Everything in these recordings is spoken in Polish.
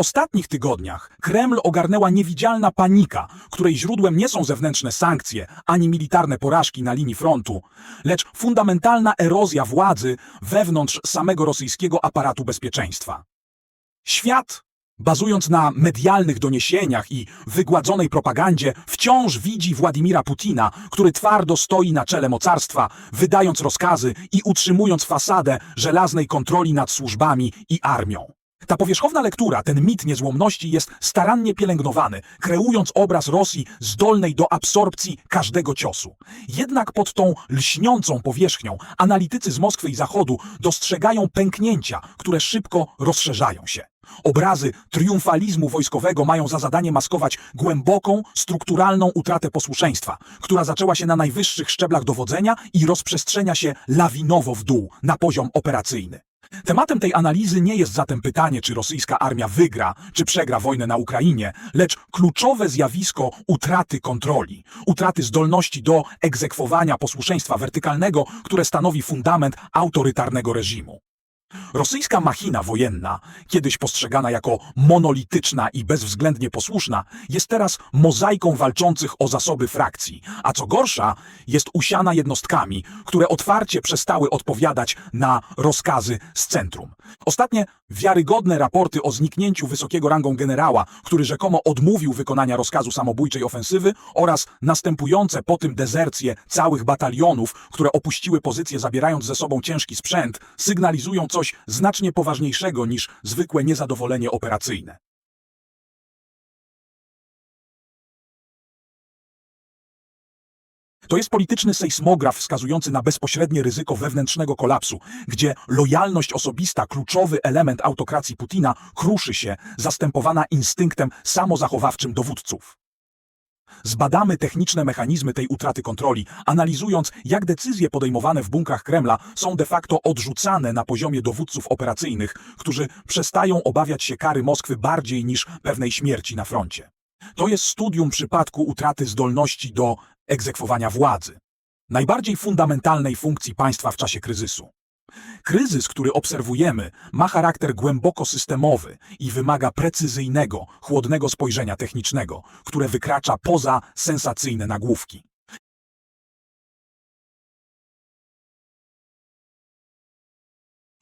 ostatnich tygodniach Kreml ogarnęła niewidzialna panika, której źródłem nie są zewnętrzne sankcje ani militarne porażki na linii frontu, lecz fundamentalna erozja władzy wewnątrz samego rosyjskiego aparatu bezpieczeństwa. Świat, bazując na medialnych doniesieniach i wygładzonej propagandzie, wciąż widzi Władimira Putina, który twardo stoi na czele mocarstwa, wydając rozkazy i utrzymując fasadę żelaznej kontroli nad służbami i armią. Ta powierzchowna lektura, ten mit niezłomności jest starannie pielęgnowany, kreując obraz Rosji zdolnej do absorpcji każdego ciosu. Jednak pod tą lśniącą powierzchnią analitycy z Moskwy i Zachodu dostrzegają pęknięcia, które szybko rozszerzają się. Obrazy triumfalizmu wojskowego mają za zadanie maskować głęboką, strukturalną utratę posłuszeństwa, która zaczęła się na najwyższych szczeblach dowodzenia i rozprzestrzenia się lawinowo w dół, na poziom operacyjny. Tematem tej analizy nie jest zatem pytanie, czy rosyjska armia wygra, czy przegra wojnę na Ukrainie, lecz kluczowe zjawisko utraty kontroli, utraty zdolności do egzekwowania posłuszeństwa wertykalnego, które stanowi fundament autorytarnego reżimu. Rosyjska machina wojenna, kiedyś postrzegana jako monolityczna i bezwzględnie posłuszna, jest teraz mozaiką walczących o zasoby frakcji, a co gorsza, jest usiana jednostkami, które otwarcie przestały odpowiadać na rozkazy z centrum. Ostatnie wiarygodne raporty o zniknięciu wysokiego rangą generała, który rzekomo odmówił wykonania rozkazu samobójczej ofensywy oraz następujące po tym dezercje całych batalionów, które opuściły pozycje zabierając ze sobą ciężki sprzęt, sygnalizują coś znacznie poważniejszego niż zwykłe niezadowolenie operacyjne. To jest polityczny sejsmograf wskazujący na bezpośrednie ryzyko wewnętrznego kolapsu, gdzie lojalność osobista, kluczowy element autokracji Putina, kruszy się, zastępowana instynktem samozachowawczym dowódców. Zbadamy techniczne mechanizmy tej utraty kontroli, analizując, jak decyzje podejmowane w bunkrach Kremla są de facto odrzucane na poziomie dowódców operacyjnych, którzy przestają obawiać się kary Moskwy bardziej niż pewnej śmierci na froncie. To jest studium przypadku utraty zdolności do egzekwowania władzy, najbardziej fundamentalnej funkcji państwa w czasie kryzysu. Kryzys, który obserwujemy, ma charakter głęboko systemowy i wymaga precyzyjnego, chłodnego spojrzenia technicznego, które wykracza poza sensacyjne nagłówki.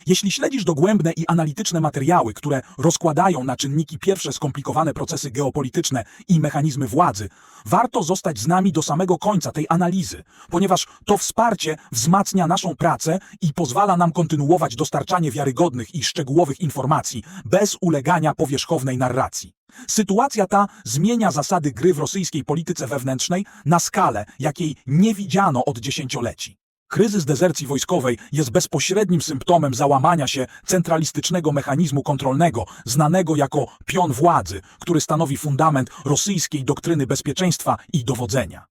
Jeśli śledzisz dogłębne i analityczne materiały, które rozkładają na czynniki pierwsze skomplikowane procesy geopolityczne i mechanizmy władzy, warto zostać z nami do samego końca tej analizy, ponieważ to wsparcie wzmacnia naszą pracę i pozwala nam kontynuować dostarczanie wiarygodnych i szczegółowych informacji bez ulegania powierzchownej narracji. Sytuacja ta zmienia zasady gry w rosyjskiej polityce wewnętrznej na skalę, jakiej nie widziano od dziesięcioleci. Kryzys dezercji wojskowej jest bezpośrednim symptomem załamania się centralistycznego mechanizmu kontrolnego, znanego jako pion władzy, który stanowi fundament rosyjskiej doktryny bezpieczeństwa i dowodzenia.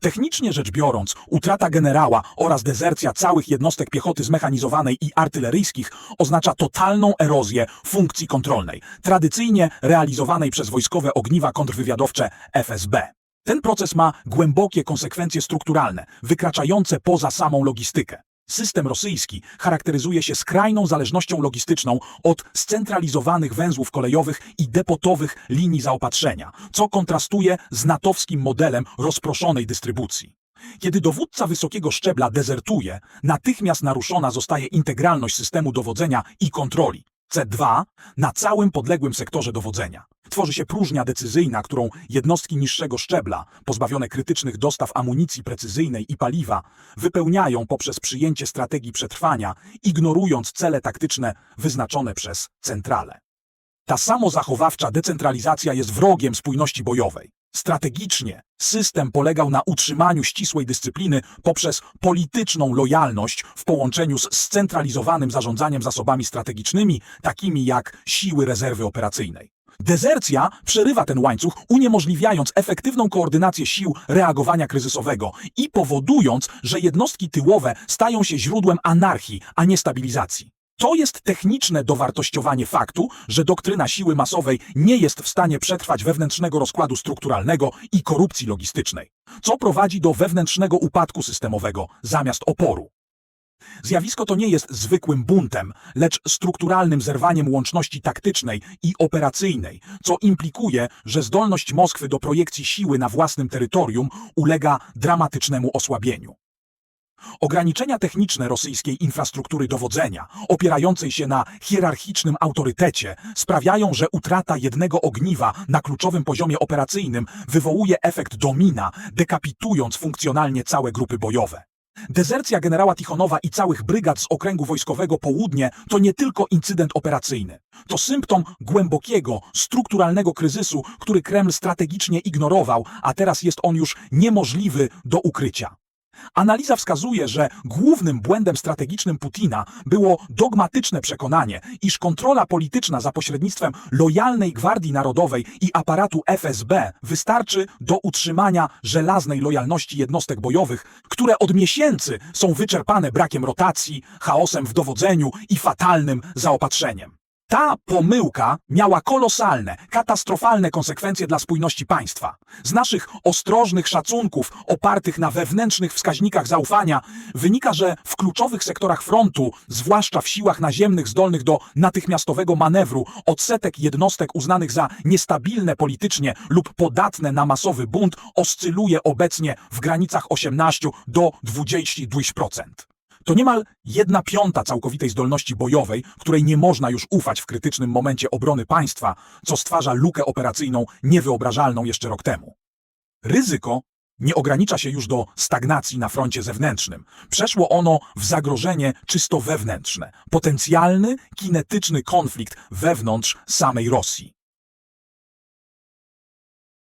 Technicznie rzecz biorąc, utrata generała oraz dezercja całych jednostek piechoty zmechanizowanej i artyleryjskich oznacza totalną erozję funkcji kontrolnej, tradycyjnie realizowanej przez wojskowe ogniwa kontrwywiadowcze FSB. Ten proces ma głębokie konsekwencje strukturalne, wykraczające poza samą logistykę. System rosyjski charakteryzuje się skrajną zależnością logistyczną od scentralizowanych węzłów kolejowych i depotowych linii zaopatrzenia, co kontrastuje z natowskim modelem rozproszonej dystrybucji. Kiedy dowódca wysokiego szczebla dezertuje, natychmiast naruszona zostaje integralność systemu dowodzenia i kontroli. C2 na całym podległym sektorze dowodzenia. Tworzy się próżnia decyzyjna, którą jednostki niższego szczebla, pozbawione krytycznych dostaw amunicji precyzyjnej i paliwa, wypełniają poprzez przyjęcie strategii przetrwania, ignorując cele taktyczne wyznaczone przez centralę. Ta samozachowawcza decentralizacja jest wrogiem spójności bojowej. Strategicznie system polegał na utrzymaniu ścisłej dyscypliny poprzez polityczną lojalność w połączeniu z scentralizowanym zarządzaniem zasobami strategicznymi, takimi jak siły rezerwy operacyjnej. Dezercja przerywa ten łańcuch, uniemożliwiając efektywną koordynację sił reagowania kryzysowego i powodując, że jednostki tyłowe stają się źródłem anarchii, a nie stabilizacji. To jest techniczne dowartościowanie faktu, że doktryna siły masowej nie jest w stanie przetrwać wewnętrznego rozkładu strukturalnego i korupcji logistycznej, co prowadzi do wewnętrznego upadku systemowego zamiast oporu. Zjawisko to nie jest zwykłym buntem, lecz strukturalnym zerwaniem łączności taktycznej i operacyjnej, co implikuje, że zdolność Moskwy do projekcji siły na własnym terytorium ulega dramatycznemu osłabieniu. Ograniczenia techniczne rosyjskiej infrastruktury dowodzenia, opierającej się na hierarchicznym autorytecie, sprawiają, że utrata jednego ogniwa na kluczowym poziomie operacyjnym wywołuje efekt domina, dekapitując funkcjonalnie całe grupy bojowe. Dezercja generała Tichonowa i całych brygad z okręgu wojskowego Południe to nie tylko incydent operacyjny. To symptom głębokiego, strukturalnego kryzysu, który Kreml strategicznie ignorował, a teraz jest on już niemożliwy do ukrycia. Analiza wskazuje, że głównym błędem strategicznym Putina było dogmatyczne przekonanie, iż kontrola polityczna za pośrednictwem lojalnej Gwardii Narodowej i aparatu FSB wystarczy do utrzymania żelaznej lojalności jednostek bojowych, które od miesięcy są wyczerpane brakiem rotacji, chaosem w dowodzeniu i fatalnym zaopatrzeniem. Ta pomyłka miała kolosalne, katastrofalne konsekwencje dla spójności państwa. Z naszych ostrożnych szacunków, opartych na wewnętrznych wskaźnikach zaufania, wynika, że w kluczowych sektorach frontu, zwłaszcza w siłach naziemnych zdolnych do natychmiastowego manewru, odsetek jednostek uznanych za niestabilne politycznie lub podatne na masowy bunt oscyluje obecnie w granicach 18 do 22%. To niemal jedna piąta całkowitej zdolności bojowej, której nie można już ufać w krytycznym momencie obrony państwa, co stwarza lukę operacyjną niewyobrażalną jeszcze rok temu. Ryzyko nie ogranicza się już do stagnacji na froncie zewnętrznym. Przeszło ono w zagrożenie czysto wewnętrzne, potencjalny, kinetyczny konflikt wewnątrz samej Rosji.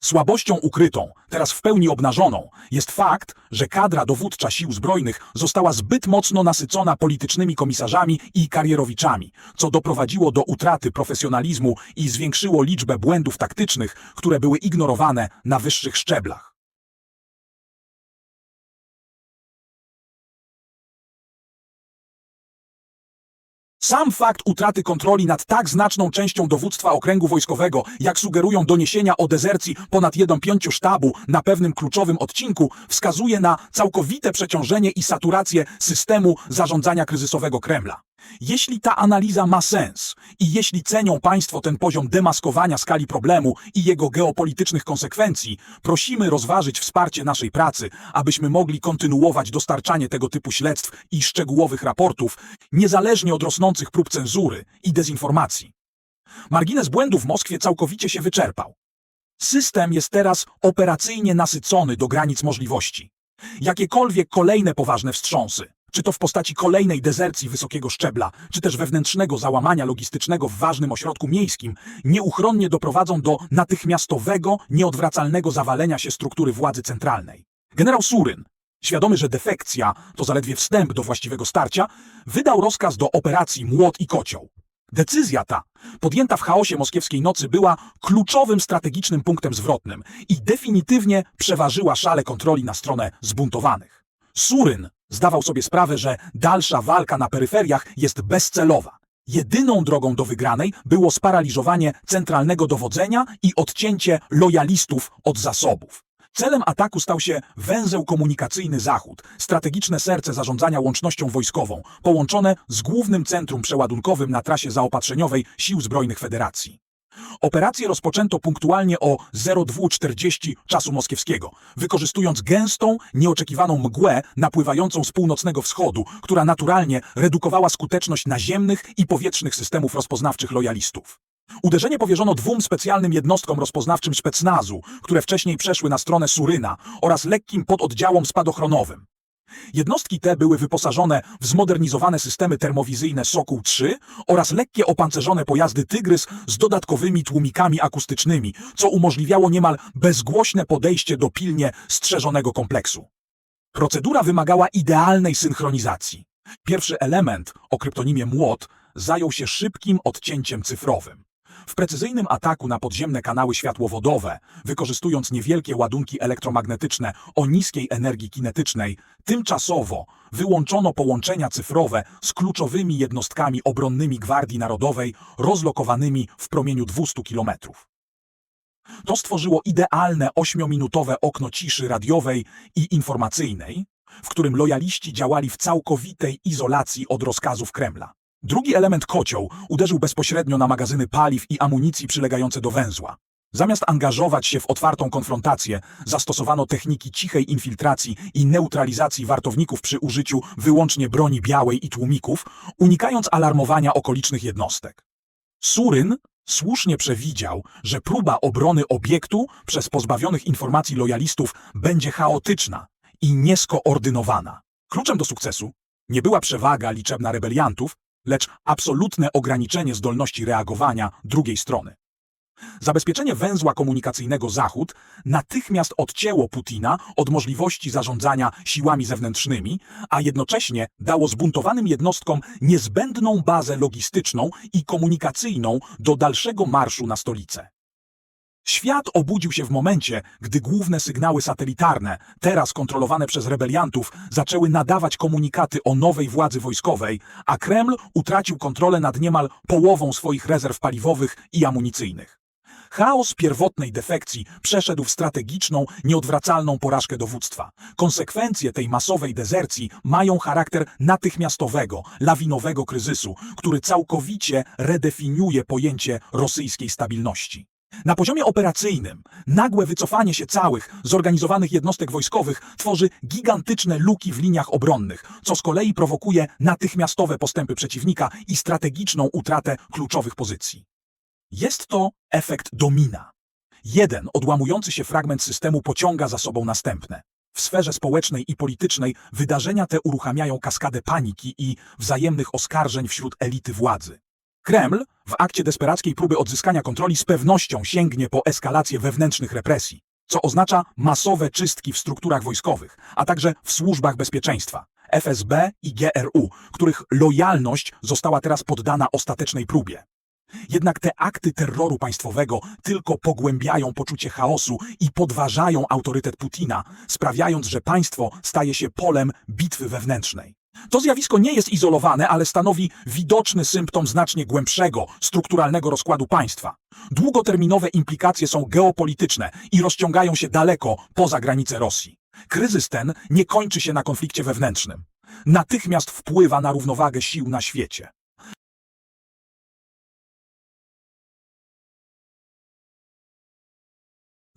Słabością ukrytą, teraz w pełni obnażoną, jest fakt, że kadra dowódcza sił zbrojnych została zbyt mocno nasycona politycznymi komisarzami i karierowiczami, co doprowadziło do utraty profesjonalizmu i zwiększyło liczbę błędów taktycznych, które były ignorowane na wyższych szczeblach. Sam fakt utraty kontroli nad tak znaczną częścią dowództwa okręgu wojskowego, jak sugerują doniesienia o dezercji ponad 1,5 sztabu na pewnym kluczowym odcinku, wskazuje na całkowite przeciążenie i saturację systemu zarządzania kryzysowego Kremla. Jeśli ta analiza ma sens i jeśli cenią Państwo ten poziom demaskowania skali problemu i jego geopolitycznych konsekwencji, prosimy rozważyć wsparcie naszej pracy, abyśmy mogli kontynuować dostarczanie tego typu śledztw i szczegółowych raportów, niezależnie od rosnących prób cenzury i dezinformacji. Margines błędów w Moskwie całkowicie się wyczerpał. System jest teraz operacyjnie nasycony do granic możliwości. Jakiekolwiek kolejne poważne wstrząsy, czy to w postaci kolejnej dezercji wysokiego szczebla, czy też wewnętrznego załamania logistycznego w ważnym ośrodku miejskim, nieuchronnie doprowadzą do natychmiastowego, nieodwracalnego zawalenia się struktury władzy centralnej. Generał Suryn, świadomy, że defekcja to zaledwie wstęp do właściwego starcia, wydał rozkaz do operacji Młot i Kocioł. Decyzja ta, podjęta w chaosie moskiewskiej nocy, była kluczowym strategicznym punktem zwrotnym i definitywnie przeważyła szale kontroli na stronę zbuntowanych. Suryn zdawał sobie sprawę, że dalsza walka na peryferiach jest bezcelowa. Jedyną drogą do wygranej było sparaliżowanie centralnego dowodzenia i odcięcie lojalistów od zasobów. Celem ataku stał się węzeł komunikacyjny Zachód, strategiczne serce zarządzania łącznością wojskową, połączone z głównym centrum przeładunkowym na trasie zaopatrzeniowej Sił Zbrojnych Federacji. Operację rozpoczęto punktualnie o 02.40 czasu moskiewskiego, wykorzystując gęstą, nieoczekiwaną mgłę napływającą z północnego wschodu, która naturalnie redukowała skuteczność naziemnych i powietrznych systemów rozpoznawczych lojalistów. Uderzenie powierzono dwóm specjalnym jednostkom rozpoznawczym specnazu, które wcześniej przeszły na stronę Suryna oraz lekkim pododdziałom spadochronowym. Jednostki te były wyposażone w zmodernizowane systemy termowizyjne Sokół-3 oraz lekkie opancerzone pojazdy Tygrys z dodatkowymi tłumikami akustycznymi, co umożliwiało niemal bezgłośne podejście do pilnie strzeżonego kompleksu. Procedura wymagała idealnej synchronizacji. Pierwszy element, o kryptonimie Młot, zajął się szybkim odcięciem cyfrowym. W precyzyjnym ataku na podziemne kanały światłowodowe, wykorzystując niewielkie ładunki elektromagnetyczne o niskiej energii kinetycznej, tymczasowo wyłączono połączenia cyfrowe z kluczowymi jednostkami obronnymi Gwardii Narodowej rozlokowanymi w promieniu 200 kilometrów. To stworzyło idealne ośmiominutowe okno ciszy radiowej i informacyjnej, w którym lojaliści działali w całkowitej izolacji od rozkazów Kremla. Drugi element kocioł uderzył bezpośrednio na magazyny paliw i amunicji przylegające do węzła. Zamiast angażować się w otwartą konfrontację, zastosowano techniki cichej infiltracji i neutralizacji wartowników przy użyciu wyłącznie broni białej i tłumików, unikając alarmowania okolicznych jednostek. Suryn słusznie przewidział, że próba obrony obiektu przez pozbawionych informacji lojalistów będzie chaotyczna i nieskoordynowana. Kluczem do sukcesu nie była przewaga liczebna rebeliantów, lecz absolutne ograniczenie zdolności reagowania drugiej strony. Zabezpieczenie węzła komunikacyjnego Zachód natychmiast odcięło Putina od możliwości zarządzania siłami zewnętrznymi, a jednocześnie dało zbuntowanym jednostkom niezbędną bazę logistyczną i komunikacyjną do dalszego marszu na stolicę. Świat obudził się w momencie, gdy główne sygnały satelitarne, teraz kontrolowane przez rebeliantów, zaczęły nadawać komunikaty o nowej władzy wojskowej, a Kreml utracił kontrolę nad niemal połową swoich rezerw paliwowych i amunicyjnych. Chaos pierwotnej defekcji przeszedł w strategiczną, nieodwracalną porażkę dowództwa. Konsekwencje tej masowej dezercji mają charakter natychmiastowego, lawinowego kryzysu, który całkowicie redefiniuje pojęcie rosyjskiej stabilności. Na poziomie operacyjnym nagłe wycofanie się całych zorganizowanych jednostek wojskowych tworzy gigantyczne luki w liniach obronnych, co z kolei prowokuje natychmiastowe postępy przeciwnika i strategiczną utratę kluczowych pozycji. Jest to efekt domina. Jeden odłamujący się fragment systemu pociąga za sobą następne. W sferze społecznej i politycznej wydarzenia te uruchamiają kaskadę paniki i wzajemnych oskarżeń wśród elity władzy. Kreml w akcie desperackiej próby odzyskania kontroli z pewnością sięgnie po eskalację wewnętrznych represji, co oznacza masowe czystki w strukturach wojskowych, a także w służbach bezpieczeństwa, FSB i GRU, których lojalność została teraz poddana ostatecznej próbie. Jednak te akty terroru państwowego tylko pogłębiają poczucie chaosu i podważają autorytet Putina, sprawiając, że państwo staje się polem bitwy wewnętrznej. To zjawisko nie jest izolowane, ale stanowi widoczny symptom znacznie głębszego, strukturalnego rozkładu państwa. Długoterminowe implikacje są geopolityczne i rozciągają się daleko poza granice Rosji. Kryzys ten nie kończy się na konflikcie wewnętrznym. Natychmiast wpływa na równowagę sił na świecie.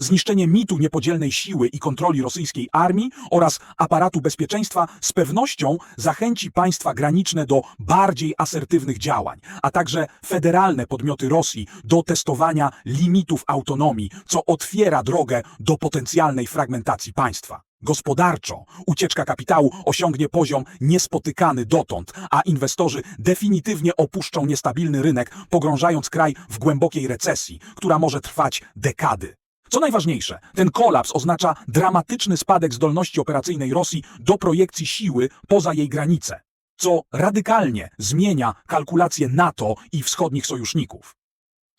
Zniszczenie mitu niepodzielnej siły i kontroli rosyjskiej armii oraz aparatu bezpieczeństwa z pewnością zachęci państwa graniczne do bardziej asertywnych działań, a także federalne podmioty Rosji do testowania limitów autonomii, co otwiera drogę do potencjalnej fragmentacji państwa. Gospodarczo ucieczka kapitału osiągnie poziom niespotykany dotąd, a inwestorzy definitywnie opuszczą niestabilny rynek, pogrążając kraj w głębokiej recesji, która może trwać dekady. Co najważniejsze, ten kolaps oznacza dramatyczny spadek zdolności operacyjnej Rosji do projekcji siły poza jej granice, co radykalnie zmienia kalkulacje NATO i wschodnich sojuszników.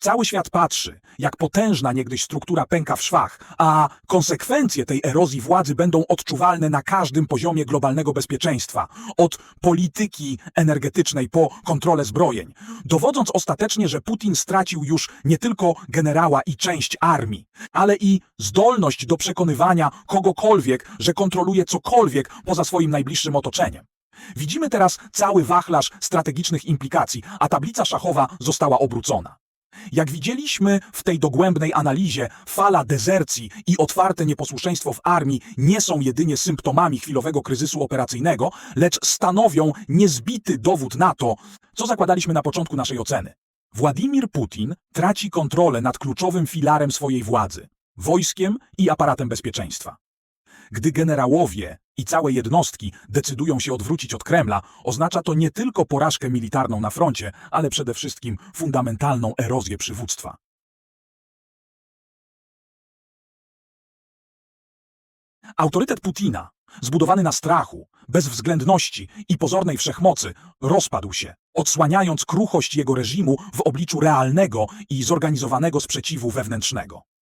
Cały świat patrzy, jak potężna niegdyś struktura pęka w szwach, a konsekwencje tej erozji władzy będą odczuwalne na każdym poziomie globalnego bezpieczeństwa, od polityki energetycznej po kontrolę zbrojeń, dowodząc ostatecznie, że Putin stracił już nie tylko generała i część armii, ale i zdolność do przekonywania kogokolwiek, że kontroluje cokolwiek poza swoim najbliższym otoczeniem. Widzimy teraz cały wachlarz strategicznych implikacji, a tablica szachowa została obrócona. Jak widzieliśmy w tej dogłębnej analizie, fala dezercji i otwarte nieposłuszeństwo w armii nie są jedynie symptomami chwilowego kryzysu operacyjnego, lecz stanowią niezbity dowód na to, co zakładaliśmy na początku naszej oceny. Władimir Putin traci kontrolę nad kluczowym filarem swojej władzy wojskiem i aparatem bezpieczeństwa. Gdy generałowie i całe jednostki decydują się odwrócić od Kremla, oznacza to nie tylko porażkę militarną na froncie, ale przede wszystkim fundamentalną erozję przywództwa. Autorytet Putina, zbudowany na strachu, bezwzględności i pozornej wszechmocy, rozpadł się, odsłaniając kruchość jego reżimu w obliczu realnego i zorganizowanego sprzeciwu wewnętrznego.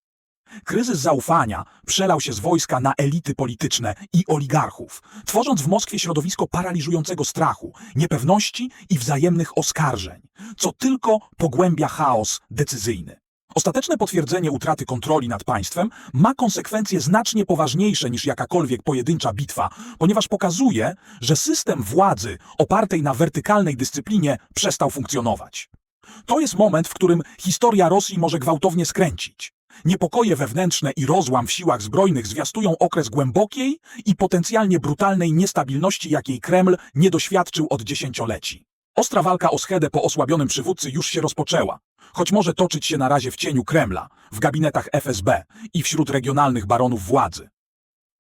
Kryzys zaufania przelał się z wojska na elity polityczne i oligarchów, tworząc w Moskwie środowisko paraliżującego strachu, niepewności i wzajemnych oskarżeń, co tylko pogłębia chaos decyzyjny. Ostateczne potwierdzenie utraty kontroli nad państwem ma konsekwencje znacznie poważniejsze niż jakakolwiek pojedyncza bitwa, ponieważ pokazuje, że system władzy opartej na wertykalnej dyscyplinie przestał funkcjonować. To jest moment, w którym historia Rosji może gwałtownie skręcić. Niepokoje wewnętrzne i rozłam w siłach zbrojnych zwiastują okres głębokiej i potencjalnie brutalnej niestabilności, jakiej Kreml nie doświadczył od dziesięcioleci. Ostra walka o schedę po osłabionym przywódcy już się rozpoczęła, choć może toczyć się na razie w cieniu Kremla, w gabinetach FSB i wśród regionalnych baronów władzy.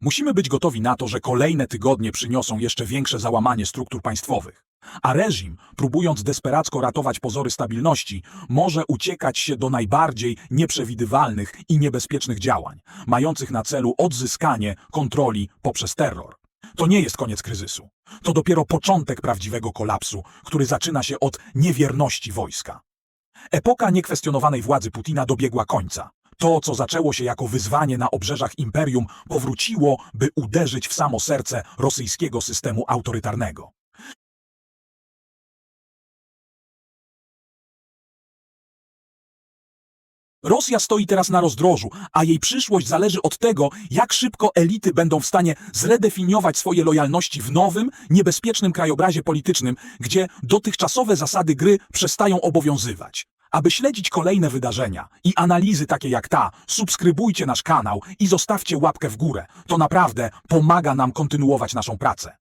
Musimy być gotowi na to, że kolejne tygodnie przyniosą jeszcze większe załamanie struktur państwowych. A reżim, próbując desperacko ratować pozory stabilności, może uciekać się do najbardziej nieprzewidywalnych i niebezpiecznych działań, mających na celu odzyskanie kontroli poprzez terror. To nie jest koniec kryzysu. To dopiero początek prawdziwego kolapsu, który zaczyna się od niewierności wojska. Epoka niekwestionowanej władzy Putina dobiegła końca. To, co zaczęło się jako wyzwanie na obrzeżach imperium, powróciło, by uderzyć w samo serce rosyjskiego systemu autorytarnego. Rosja stoi teraz na rozdrożu, a jej przyszłość zależy od tego, jak szybko elity będą w stanie zredefiniować swoje lojalności w nowym, niebezpiecznym krajobrazie politycznym, gdzie dotychczasowe zasady gry przestają obowiązywać. Aby śledzić kolejne wydarzenia i analizy takie jak ta, subskrybujcie nasz kanał i zostawcie łapkę w górę. To naprawdę pomaga nam kontynuować naszą pracę.